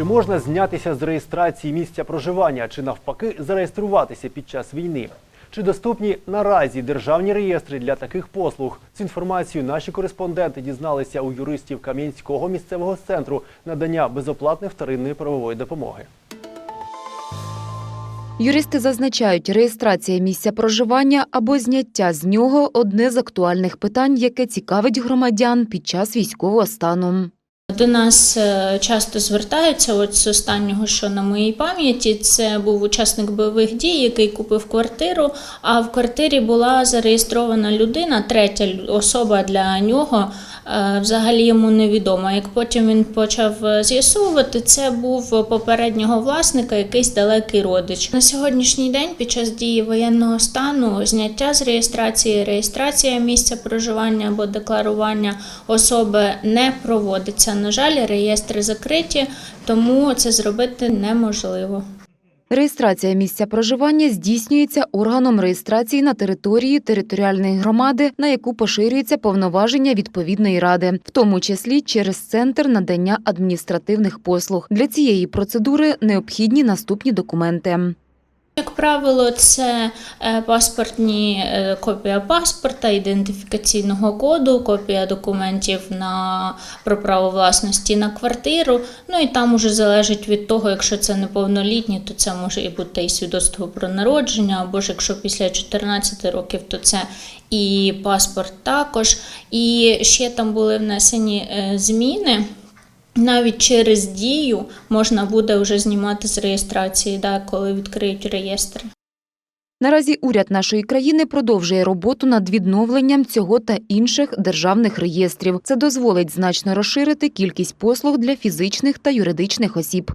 Чи можна знятися з реєстрації місця проживання, чи навпаки зареєструватися під час війни? Чи доступні наразі державні реєстри для таких послуг? Цю інформацію наші кореспонденти дізналися у юристів Кам'янського місцевого центру надання безоплатної вторинної правової допомоги. Юристи зазначають, реєстрація місця проживання або зняття з нього одне з актуальних питань, яке цікавить громадян під час військового стану. До нас е, часто звертаються. От з останнього, що на моїй пам'яті, це був учасник бойових дій, який купив квартиру. А в квартирі була зареєстрована людина, третя особа для нього. Е, Взагалі йому невідомо. Як потім він почав е, з'ясовувати, це був попереднього власника, якийсь далекий родич. На сьогоднішній день, під час дії воєнного стану, зняття з реєстрації, реєстрація місця проживання або декларування особи не проводиться. На жаль, реєстри закриті, тому це зробити неможливо. Реєстрація місця проживання здійснюється органом реєстрації на території територіальної громади, на яку поширюється повноваження відповідної ради, в тому числі через центр надання адміністративних послуг. Для цієї процедури необхідні наступні документи. Як правило, це е, паспортні е, копія паспорта, ідентифікаційного коду, копія документів на про право власності на квартиру. Ну і там уже залежить від того, якщо це неповнолітні, то це може і бути і свідоцтво про народження, або ж якщо після 14 років, то це і паспорт також. І ще там були внесені е, зміни. Навіть через дію можна буде вже знімати з реєстрації, да, коли відкриють реєстр. Наразі уряд нашої країни продовжує роботу над відновленням цього та інших державних реєстрів. Це дозволить значно розширити кількість послуг для фізичних та юридичних осіб.